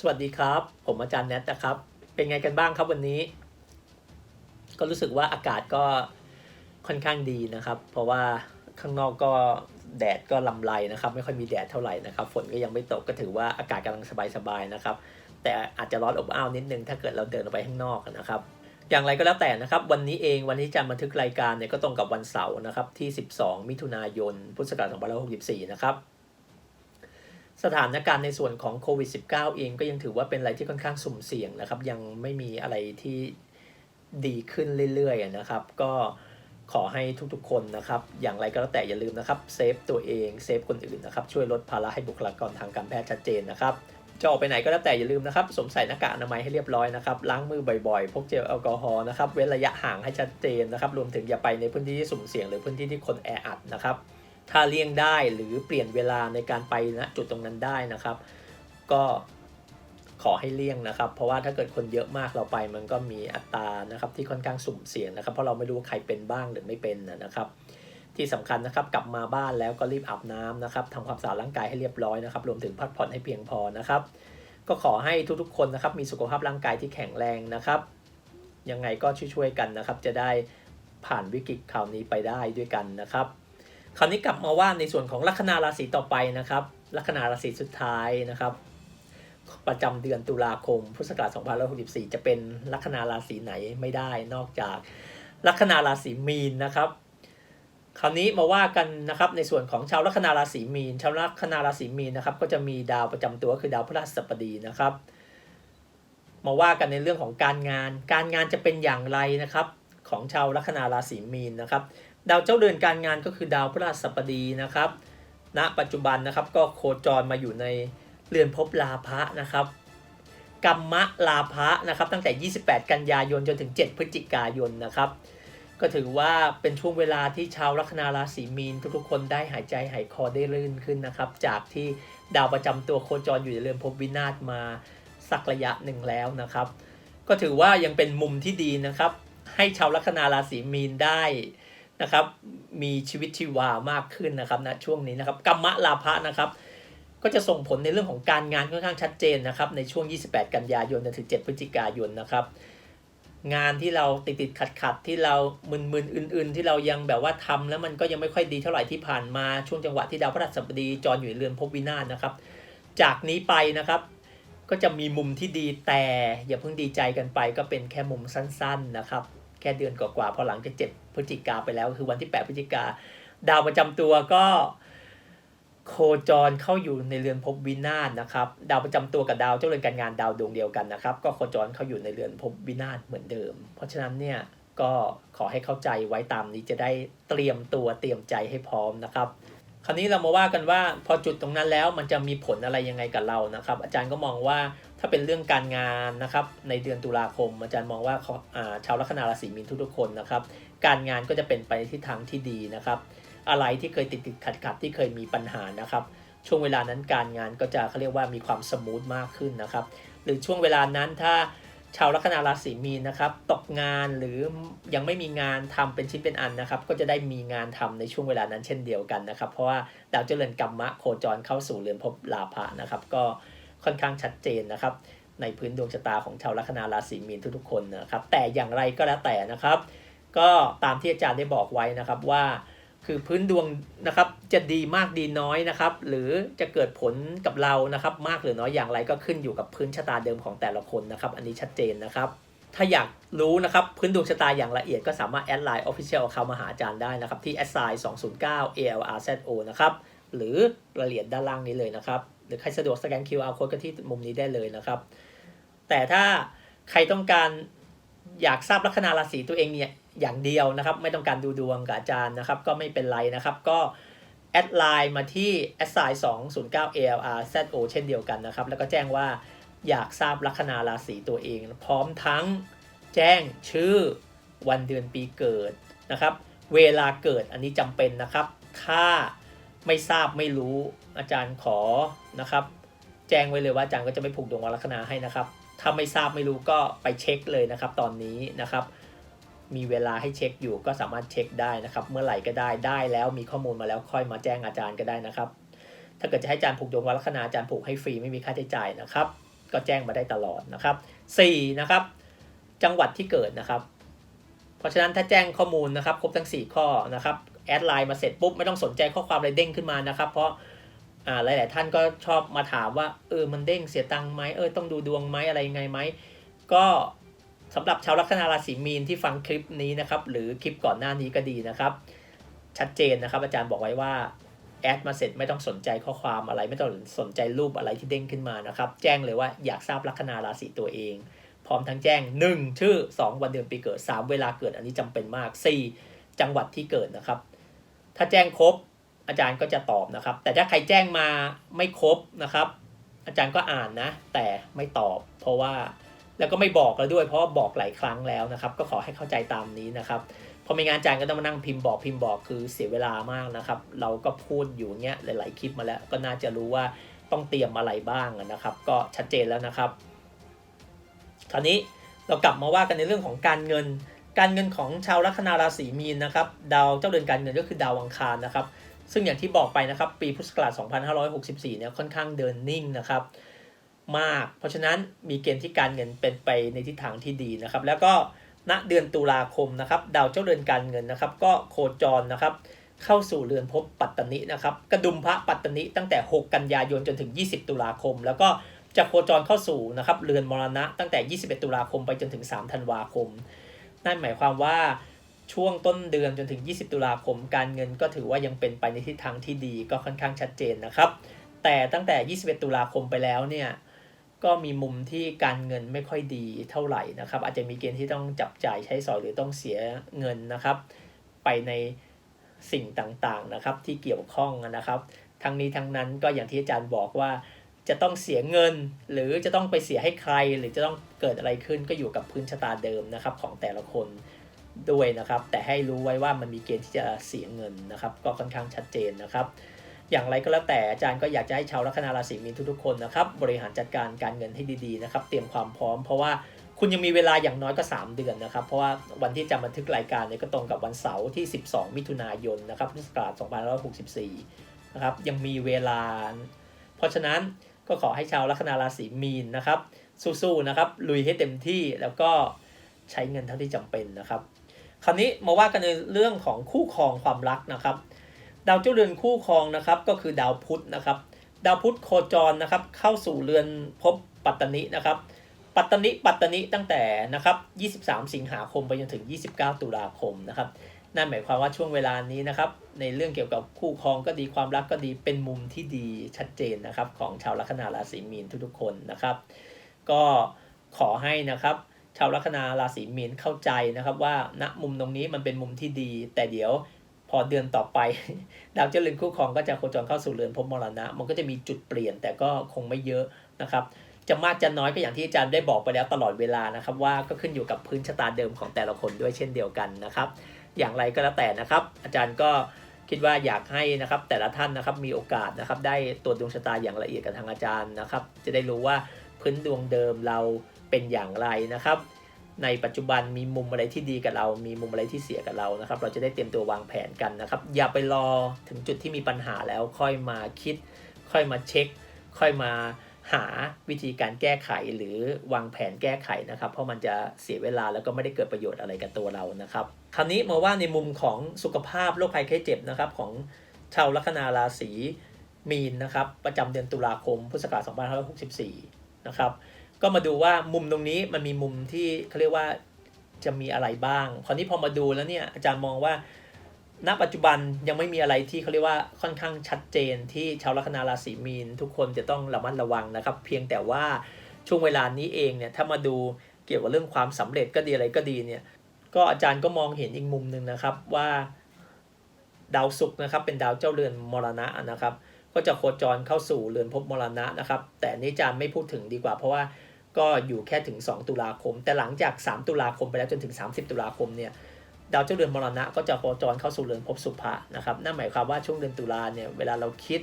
สวัสดีครับ ผมอาจารย์แนทนะครับ เป็นไงกันบ้างครับวันนี้ ก็รู้สึกว่าอากาศก็ค่อนข้างดีนะครับ เพราะว่าข้างนอกก็แดดก็ลำไรนะครับ ไม่ค่อยมีแดดเท่าไหร่นะครับ ฝนก็ยังไม่ตกก็ถือว่าอากาศกำลังสบายๆนะครับ แต่อาจจะร้อนอบอ้าวนิดนึงถ้าเกิดเราเดินออกไปข้างนอกนะครับ อย่างไรก็แล้วแต่นะครับ วันนี้เองวันที่จารย์บันทึกรายการเนี่ยก็ตรงกับวันเสาร์นะครับที่ 12 มิถุนายนพุทธศักราช2564 นะครับ สถานการณ์ในส่วนของโควิด -19 เองก็ยังถือว่าเป็นอะไรที่ค่อนข้างสุ่มเสี่ยงนะครับ ยังไม่มีอะไรที่ดีขึ้นเรื่อยๆนะครับ ก็ขอให้ทุกๆคนนะครับ อย่างไรก็แล้วแต่อย่าลืมนะครับเซฟตัวเองเซฟคนอื่นนะครับ ช่วยลดภาระให้บุคลากรทางการแพทย์ชัดเจนนะครับจะออกไปไหนก็แล้วแต่อย่าลืมนะครับสวมใส่หน้ากากอนามัยให้เรียบร้อยนะครับล้างมือบ่อยๆพกเจลแอลกอฮอล์นะครับเว้นระยะห่างให้ชัดเจนนะครับ รวมถึงอย่าไปในพื้นที่ที่สุ่มเสี่ยงหรือพื้นที่ที่คนแออัดนะครับ ถ้าเลี่ยงได้หรือเปลี่ยนเวลาในการไปณจุดตรงนั้นได้นะครับ ก็ขอให้เลี่ยงนะครับ เพราะว่าถ้าเกิดคนเยอะมากเราไปมันก็มีอัตรานะครับที่ค่อนข้างสุ่มเสี่ยงนะครับ เพราะเราไม่รู้ว่าใครเป็นบ้างหรือไม่เป็นนะครับ ที่สำคัญนะครับกลับมาบ้านแล้วก็รีบอาบน้ำนะครับทำความสะอาดร่างกายให้เรียบร้อยนะครับ รวมถึงพักผ่อนให้เพียงพอนะครับ ก็ขอให้ทุกๆคนนะครับมีสุขภาพร่างกายที่แข็งแรงนะครับยังไงก็ช่วยๆกันนะครับ จะได้ผ่านวิกฤตคราวนี้ไปได้ด้วยกันนะครับ คราวนี้กลับมาว่าในส่วนของลัคนาราศีต่อไปนะครับ ลัคนาราศีสุดท้ายนะครับ ประจำเดือนตุลาคม พุทธศักราช2564 จะเป็นลัคนาราศีไหนไม่ได้ นอกจากลัคนาราศีมีนนะครับ คราวนี้มาว่ากันนะครับในส่วนของชาวลัคนาราศีมีน ชาวลัคนาราศีมีนนะครับ ก็จะมีดาวประจำตัวคือดาวพฤหัสบดีนะครับ มาว่ากันในเรื่องของการงาน การงานจะเป็นอย่างไรนะครับ ของชาวลัคนาราศีมีนนะครับ ดาวเจ้าเรือนการงานก็คือดาวพฤหัสบดีนะครับณปัจจุบันนะครับก็โคจรมาอยู่ในเรือนภพลาภะนะครับกัมมะลาภะนะครับตั้งแต่ 28 กันยายนจนถึง 7 พฤศจิกายนนะครับ ก็ถือว่าเป็นช่วงเวลาที่ชาวลัคนาราศีมีน ทุกๆคนได้หายใจหายคอได้ลื่นขึ้นนะครับ จากที่ดาวประจำตัวโคจรอยู่ในเรือนภพวินาศมาสักระยะหนึ่งแล้วนะครับ ก็ถือว่ายังเป็นมุมที่ดีนะครับ ให้ชาวลัคนาราศีมีนได้ นะครับ มีชีวิตชีวามากขึ้นนะครับนะช่วงนี้นะครับกรรมะลาภะนะครับก็จะส่งผลในเรื่องของการงานค่อนข้างชัดเจนนะครับในช่วง 28 กันยายนจนถึง 7 พฤศจิกายนนะครับ งานที่เราติดติดขัดขัดที่เรามึนๆอื่น ๆ ที่เรายังแบบว่าทำแล้วมันก็ยังไม่ค่อยดีเท่าไหร่ที่ผ่านมาช่วงจังหวะที่ดาวพฤหัสบดีจรอยู่ในเรือนภพวินาศนะครับ จากนี้ไปนะครับก็จะมีมุมที่ดีแต่อย่าเพิ่งดีใจกันไปก็เป็นแค่มุมสั้น ๆนะครับ แค่เดือนกว่าๆพอหลังจาก7พฤศจิกาไปแล้วคือวันที่8พฤศจิกาดาวประจำตัวก็โคจรเข้าอยู่ในเรือนภพวินาศนะครับ ดาวประจำตัวกับดาวเจ้าเรือนการงานดาวดวงเดียวกันนะครับ ก็โคจรเข้าอยู่ในเรือนภพวินาศเหมือนเดิม เพราะฉะนั้นเนี่ยก็ขอให้เข้าใจไว้ตามนี้จะได้เตรียมตัวเตรียมใจให้พร้อมนะครับ ราวนี้เรามาว่ากันว่าพอจุดตรงนั้นแล้วมันจะมีผลอะไรยังไงกับเรานะครับ อาจารย์ก็มองว่าถ้าเป็นเรื่องการงานนะครับในเดือนตุลาคม อาจารย์มองว่าเขาชาวลัคนาราศีมีนทุกๆคนนะครับ การงานก็จะเป็นไปในทิศทางที่ดีนะครับ อะไรที่เคยติดติดขัดขัดที่เคยมีปัญหานะครับ ช่วงเวลานั้นการงานก็จะเขาเรียกว่ามีความสมูทมากขึ้นนะครับ หรือช่วงเวลานั้นถ้า ชาวลัคนาราศีมีนนะครับ ตกงานหรือยังไม่มีงานทำเป็นชิ้นเป็นอันนะครับ ก็จะได้มีงานทำในช่วงเวลานั้นเช่นเดียวกันนะครับ เพราะว่าดาวเจริญกรรมะโคจรเข้าสู่เรือนภพลาภะนะครับ ก็ค่อนข้างชัดเจนนะครับ ในพื้นดวงชะตาของชาวลัคนาราศีมีนทุกๆคนนะครับ แต่อย่างไรก็แล้วแต่นะครับ ก็ตามที่อาจารย์ได้บอกไว้นะครับว่า คือพื้นดวงนะครับจะดีมากดีน้อยนะครับ หรือจะเกิดผลกับเรานะครับ มากหรือน้อยอย่างไรก็ขึ้นอยู่กับพื้นชะตาเดิมของแต่ละคนนะครับ อันนี้ชัดเจนนะครับ ถ้าอยากรู้นะครับพื้นดวงชะตาอย่างละเอียดก็สามารถแอดไลน์ Official Account มาหาอาจารย์ได้นะครับที่ s i 209 ALRZO นะครับหรือรายละเอียดด้านล่างนี้เลยนะครับ หรือใครสะดวกสแกน QR code ก็ที่มุมนี้ได้เลยนะครับ แต่ถ้าใครต้องการอยากทราบลัคนาราศีตัวเองเนี่ย อย่างเดียวนะครับ ไม่ต้องการดูดวงกับอาจารย์นะครับ ก็ไม่เป็นไรนะครับ ก็แอดไลน์มาที่ s i 209 ALR ZO เช่นเดียวกันนะครับ แล้วก็แจ้งว่าอยากทราบลัคนาราศีตัวเอง พร้อมทั้งแจ้งชื่อวันเดือนปีเกิดนะครับ เวลาเกิดอันนี้จำเป็นนะครับ ถ้าไม่ทราบไม่รู้อาจารย์ขอนะครับ แจ้งไว้เลยว่าอาจารย์ก็จะไม่ผูกดวงวันลัคนาให้นะครับ ถ้าไม่ทราบไม่รู้ก็ไปเช็คเลยนะครับ ตอนนี้นะครับ มีเวลาให้เช็คอยู่ก็สามารถเช็คได้นะครับ เมื่อไหร่ก็ได้ได้แล้วมีข้อมูลมาแล้วค่อยมาแจ้งอาจารย์ก็ได้นะครับ ถ้าเกิดจะให้อาจารย์ผูกดวงวัลัคนาอาจารย์ผูกให้ฟรีไม่มีค่าใช้จ่ายนะครับ ก็แจ้งมาได้ตลอดนะครับสี่นะครับ จังหวัดที่เกิดนะครับ เพราะฉะนั้นถ้าแจ้งข้อมูลนะครับ ครบทั้ง 4 ข้อนะครับแอดไลน์มาเสร็จปุ๊บไม่ต้องสนใจข้อความอะไรเด้งขึ้นมานะครับ เพราะอ่าหลาย ๆ ท่านก็ชอบมาถามว่าเออมันเด้งเสียตังค์ไหมเออต้องดูดวงไหมอะไรยังไงไหมก็ สำหรับชาวลัคนาราศีมีนที่ฟังคลิปนี้นะครับ หรือคลิปก่อนหน้านี้ก็ดีนะครับ ชัดเจนนะครับ อาจารย์บอกไว้ว่าแอดมาเสร็จไม่ต้องสนใจข้อความอะไร ไม่ต้องสนใจรูปอะไรที่เด้งขึ้นมานะครับ แจ้งเลยว่าอยากทราบลัคนาราศีตัวเอง พร้อมทั้งแจ้ง 1 ชื่อ 2 วันเดือนปีเกิด 3 เวลาเกิดอันนี้จำเป็นมาก 4 จังหวัดที่เกิดนะครับ ถ้าแจ้งครบอาจารย์ก็จะตอบนะครับ แต่ถ้าใครแจ้งมาไม่ครบนะครับ อาจารย์ก็อ่านนะ แต่ไม่ตอบ เพราะว่า แล้วก็ไม่บอกแล้วด้วยเพราะว่าบอกหลายครั้งแล้วนะครับ ก็ขอให้เข้าใจตามนี้นะครับพอมีงานอาจายก็ต้องมานั่งพิมพ์บอกพิมพ์บอกคือเสียเวลามากนะครับ เราก็พูดอยู่เงี้ยหลาย ๆ คลิปมาแล้ว ก็น่าจะรู้ว่าต้องเตรียมอะไรบ้างนะครับ ก็ชัดเจนแล้วนะครับ คราวนี้เรากลับมาว่ากันในเรื่องของการเงิน การเงินของชาวลัคนาราศีมีนนะครับ ดาวเจ้าเดือนการเงินก็คือดาวอังคารนะครับ ซึ่งอย่างที่บอกไปนะครับ ปีพุทธศักราช2564เนี่ยค่อนข้างเดินนิ่งนะครับ มาก เพราะฉะนั้นมีเกณฑ์ที่การเงินเป็นไปในทิศทางที่ดีนะครับ แล้วก็ณเดือนตุลาคมนะครับ ดาวเจ้าเดือนการเงินนะครับ ก็โคจรนะครับ เข้าสู่เรือนภพปัตตนินะครับ กระดุมพระปัตตนิตั้งแต่ 6 กันยายนจนถึง 20 ตุลาคม แล้วก็จะโคจรเข้าสู่นะครับเรือนมรณะตั้งแต่ 21 ตุลาคมไปจนถึง 3 ธันวาคม นั่นหมายความว่าช่วงต้นเดือนจนถึง 20 ตุลาคม การเงินก็ถือว่ายังเป็นไปในทิศทางที่ดีก็ค่อนข้างชัดเจนนะครับ แต่ตั้งแต่ 21 ตุลาคมไปแล้วเนี่ย ก็มีมุมที่การเงินไม่ค่อยดีเท่าไหร่นะครับ อาจจะมีเกณฑ์ที่ต้องจับจ่ายใช้สอยหรือต้องเสียเงินนะครับ ไปในสิ่งต่างๆนะครับ ที่เกี่ยวข้องนะครับ ทั้งนี้ทั้งนั้นก็อย่างที่อาจารย์บอกว่า จะต้องเสียเงิน หรือจะต้องไปเสียให้ใคร หรือจะต้องเกิดอะไรขึ้นก็อยู่กับพื้นชะตาเดิมนะครับของแต่ละคนด้วยนะครับ แต่ให้รู้ไว้ว่ามันมีเกณฑ์ที่จะเสียเงินนะครับ ก็ค่อนข้างชัดเจนนะครับ อย่างไรก็แล้วแต่อาจารย์ก็อยากจะให้ชาวลัคนาราศีมีนทุกๆคนนะครับบริหารจัดการการเงินให้ดีๆนะครับเตรียมความพร้อมเพราะว่าคุณยังมีเวลาอย่างน้อยก็ 3 เดือนนะครับ เพราะว่าวันที่จะบันทึกรายการเนี่ยก็ตรงกับวันเสาร์ที่ 12 มิถุนายนนะครับพุทธศักราช2564 นะครับยังมีเวลา เพราะฉะนั้นก็ขอให้ชาวลัคนาราศีมีนนะครับ สู้ๆนะครับลุยให้เต็มที่แล้วก็ใช้เงินเท่าที่จำเป็นนะครับ คราวนี้มาว่ากันในเรื่องของคู่ครองความรักนะครับ ดาวเจ้าเรือนคู่ครองนะครับก็คือดาวพุธนะครับ ดาวพุธโคจรนะครับเข้าสู่เรือนภพปัตตนินะครับ ปัตตนิปัตตนิตั้งแต่นะครับ 23 สิงหาคมไปจนถึง 29 ตุลาคมนะครับนั่นหมายความว่าช่วงเวลานี้นะครับ ในเรื่องเกี่ยวกับคู่ครองก็ดีความรักก็ดีเป็นมุมที่ดีชัดเจนนะครับ ของชาวลัคนาราศีมีนทุกๆคนนะครับ ก็ขอให้นะครับ ชาวลัคนาราศีมีนเข้าใจนะครับ ว่าณมุมตรงนี้มันเป็นมุมที่ดี แต่เดี๋ยว พอเดือนต่อไปดาวเจ้าเรือนคู่ครองก็จะโคจรเข้าสู่เรือนภพมรณะ มันก็จะมีจุดเปลี่ยนแต่ก็คงไม่เยอะนะครับ จะมากจะน้อยก็อย่างที่อาจารย์ได้บอกไปแล้วตลอดเวลานะครับ ว่าก็ขึ้นอยู่กับพื้นชะตาเดิมของแต่ละคนด้วยเช่นเดียวกันนะครับ อย่างไรก็แล้วแต่นะครับ อาจารย์ก็คิดว่าอยากให้นะครับแต่ละท่านนะครับมีโอกาสนะครับ ได้ตรวจดวงชะตาอย่างละเอียดกับทางอาจารย์นะครับ จะได้รู้ว่าพื้นดวงเดิมเราเป็นอย่างไรนะครับ ในปัจจุบันมีมุมอะไรที่ดีกับเรา มีมุมอะไรที่เสียกับเรานะครับ เราจะได้เตรียมตัววางแผนกันนะครับ อย่าไปรอถึงจุดที่มีปัญหาแล้วค่อยมาคิด ค่อยมาเช็ค ค่อยมาหาวิธีการแก้ไขหรือวางแผนแก้ไขนะครับ เพราะมันจะเสียเวลาแล้วก็ไม่ได้เกิดประโยชน์อะไรกับตัวเรานะครับ คราวนี้มาว่าในมุมของสุขภาพโรคภัยไข้เจ็บนะครับของชาวลัคนาราศีมีนนะครับประจำเดือนตุลาคมพุทธศักราช2564 นะครับ ก็มาดูว่ามุมตรงนี้มันมีมุมที่เขาเรียกว่าจะมีอะไรบ้าง คราวนี้พอมาดูแล้วเนี่ยอาจารย์มองว่า ณ ปัจจุบันยังไม่มีอะไรที่เขาเรียกว่าค่อนข้างชัดเจนที่ชาวลัคนาราศีมีน ทุกคนจะต้องระมัดระวังนะครับ เพียงแต่ว่าช่วงเวลานี้เองเนี่ยถ้ามาดูเกี่ยวกับเรื่องความสำเร็จก็ดีอะไรก็ดีเนี่ย ก็อาจารย์ก็มองเห็นอีกมุมหนึ่งนะครับว่าดาวศุกร์นะครับเป็นดาวเจ้าเรือนมรณะนะครับ ก็จะโคจรเข้าสู่เรือนภพมรณะนะครับ แต่นี่อาจารย์ไม่พูดถึงดีกว่าเพราะว่า ก็อยู่แค่ถึง 2 ตุลาคม แต่หลังจาก 3 ตุลาคมไปแล้วจนถึง 30 ตุลาคมเนี่ยดาวเจ้าเรือนมรณะก็จะโคจรเข้าสู่เรือนภพสุภะนะครับนั่นหมายความว่าช่วงเดือนตุลาเนี่ยเวลาเราคิด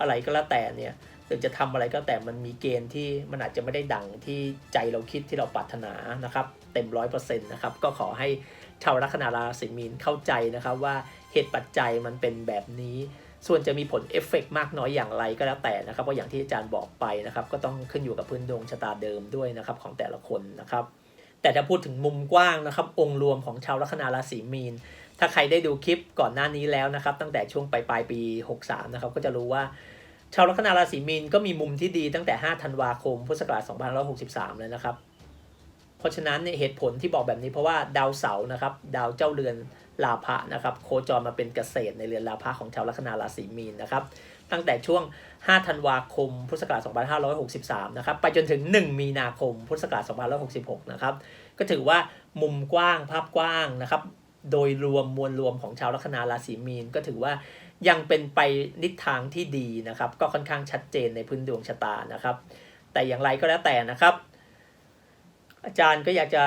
อะไรก็แล้วแต่เนี่ยหรือจะทำอะไรก็แต่มันมีเกณฑ์ที่มันอาจจะไม่ได้ดังที่ใจเราคิดที่เราปรารถนานะครับเต็มร้อยเปอร์เซ็นต์นะครับก็ขอให้ชาวลัคนาราศีมีนเข้าใจนะครับว่าเหตุปัจจัยมันเป็นแบบนี้ ส่วนจะมีผลเอฟเฟกต์มากน้อยอย่างไรก็แล้วแต่นะครับเพราะอย่างที่อาจารย์บอกไปนะครับ ก็ต้องขึ้นอยู่กับพื้นดวงชะตาเดิมด้วยนะครับของแต่ละคนนะครับ แต่ถ้าพูดถึงมุมกว้างนะครับ องค์รวมของชาวลัคนาราศีมีน ถ้าใครได้ดูคลิปก่อนหน้านี้แล้วนะครับ ตั้งแต่ช่วงปลายปลายปี 63 นะครับ ก็จะรู้ว่า ชาวลัคนาราศีมีนก็มีมุมที่ดีตั้งแต่ 5 ธันวาคม พุทธศักราช2563 เลยนะครับ เพราะฉะนั้นเนี่ยเหตุผลที่บอกแบบนี้เพราะว่าดาวเสาร์นะครับ ดาวเจ้าเรือน ลาภะนะครับ โคจรมาเป็นเกษตรในเรือนลาภะของชาวลัคนาราศีมีนนะครับ ตั้งแต่ช่วง 5 ธันวาคม พุทธศักราช 2563 นะครับ ไปจนถึง 1 มีนาคม พุทธศักราช 2566 นะครับ ก็ถือว่ามุมกว้าง ภาพกว้างนะครับ โดยรวมมวลรวมของชาวลัคนาราศีมีน ก็ถือว่ายังเป็นไปนิศทางที่ดีนะครับ ก็ค่อนข้างชัดเจนในพื้นดวงชะตานะครับ แต่อย่างไรก็แล้วแต่นะครับ อาจารย์ก็อยากจะ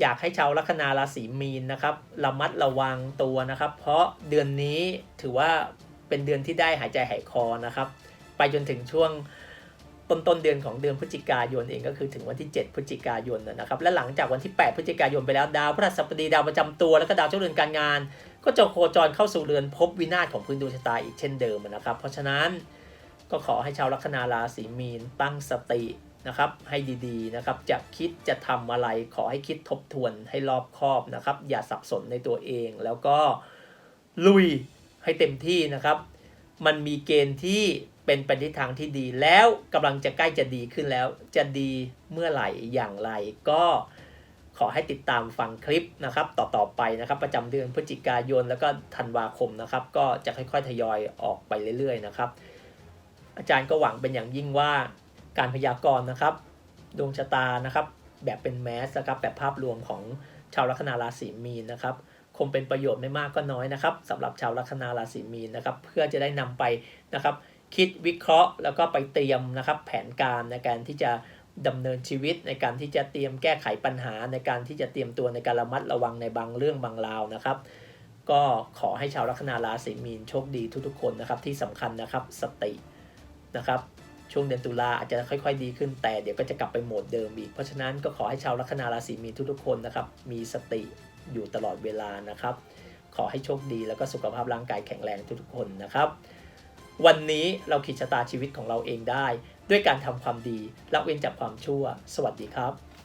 อยากให้ชาวลัคนาราศีมีนนะครับระมัดระวังตัวนะครับ เพราะเดือนนี้ถือว่าเป็นเดือนที่ได้หายใจหายคอนะครับ ไปจนถึงช่วงต้นต้นเดือนของเดือนพฤศจิกายนเองก็คือถึงวันที่ 7 พฤศจิกายนนะครับ และหลังจากวันที่ 8 พฤศจิกายนไปแล้วดาวพฤหัสบดีดาวประจำตัวแล้วก็ดาวเจ้าเรือนการงาน ก็จะโคจรเข้าสู่เรือนภพวินาศของพื้นดวงชะตาอีกเช่นเดิมนะครับ เพราะฉะนั้นก็ขอให้ชาวลัคนาราศีมีนตั้งสติ นะครับให้ดีๆนะครับจะคิดจะทำอะไรขอให้คิดทบทวนให้รอบคอบนะครับ อย่าสับสนในตัวเอง แล้วก็ลุยให้เต็มที่นะครับ มันมีเกณฑ์ที่เป็นไปในทิศทางที่ดีแล้วกำลังจะใกล้จะดีขึ้นแล้ว จะดีเมื่อไหร่อย่างไร ก็ขอให้ติดตามฟังคลิปนะครับต่อๆไปนะครับประจำเดือนพฤศจิกายนแล้วก็ธันวาคมนะครับ ก็จะค่อยๆทยอยออกไปเรื่อยๆนะครับ อาจารย์ก็หวังเป็นอย่างยิ่งว่า การพยากรณ์นะครับ ดวงชะตานะครับแบบเป็นแมสนะครับแบบภาพรวมของชาวลัคนาราศีมีนนะครับคงเป็นประโยชน์ไม่มากก็น้อยนะครับสำหรับชาวลัคนาราศีมีนนะครับเพื่อจะได้นำไปนะครับ คิดวิเคราะห์ แล้วก็ไปเตรียมนะครับแผนการในการที่จะดำเนินชีวิตในการที่จะเตรียมแก้ไขปัญหาในการที่จะเตรียมตัวในการระมัดระวังในบางเรื่องบางราวนะครับ ก็ขอให้ชาวลัคนาราศีมีนโชคดีทุกๆคนนะครับที่สำคัญนะครับสตินะครับ ช่วงเดือนตุลาอาจจะค่อยๆ ดีขึ้นแต่เดี๋ยวก็จะกลับไปโหมดเดิมอีก เพราะฉะนั้นก็ขอให้ชาวลัคนาราศีมีนทุกๆคนนะครับมีสติอยู่ตลอดเวลานะครับ ขอให้โชคดีแล้วก็สุขภาพร่างกายแข็งแรงทุกๆคนนะครับ วันนี้เราขีดชะตาชีวิตของเราเองได้ ด้วยการทำความดีละเว้นจากความชั่ว สวัสดีครับ